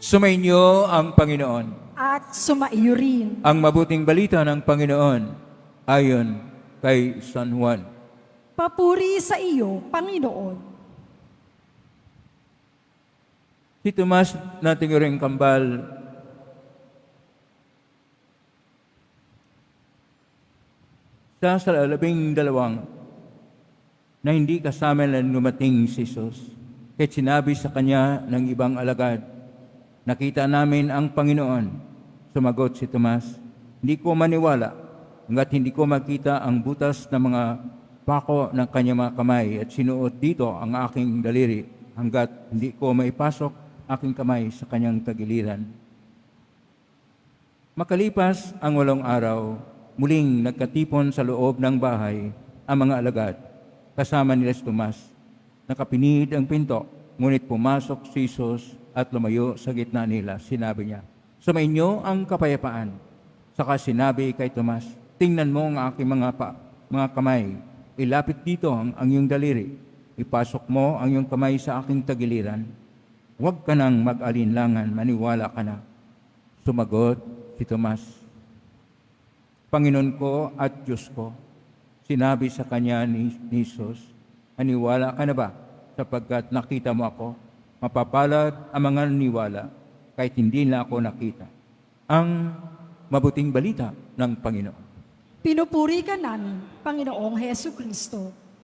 Sumainyo ang Panginoon. at sumaiyo rin. Ang mabuting balita ng Panginoon ayon kay San Juan. Papuri sa iyo, Panginoon. Si Tomas na tinguring kambal, sa labing dalawang na hindi kasama na lumating si Jesus. Kahit sinabi sa kanya ng ibang alagad, nakita namin ang Panginoon. Sumagot si Tomas, hindi ko maniwala hanggat hindi ko makita ang butas ng mga pako ng kanyang mga kamay at sinuot dito ang aking daliri hanggat hindi ko maipasok aking kamay sa kanyang tagiliran. Makalipas ang walong araw, muling nagkatipon sa loob ng bahay ang mga alagad, kasama nila si Tomas. Nakapinid ang pinto, ngunit pumasok si Jesus at lumayo sa gitna nila. Sinabi niya, Sumainyo ang kapayapaan. Saka sinabi kay Tomas, Tingnan mo ang aking mga, pa, mga kamay. Ilapit dito ang, ang iyong daliri. Ipasok mo ang iyong kamay sa aking tagiliran. Huwag ka nang mag-alinlangan, maniwala ka na. Sumagot si Tomas, Panginoon ko at Diyos ko, sinabi sa kanya ni, ni Jesus, Aniwala ka na ba sapagkat nakita mo ako? Mapapalad ang mga niwala kahit hindi na ako nakita. Ang mabuting balita ng Panginoon. Pinupuri ka namin, Panginoong Heso Kristo.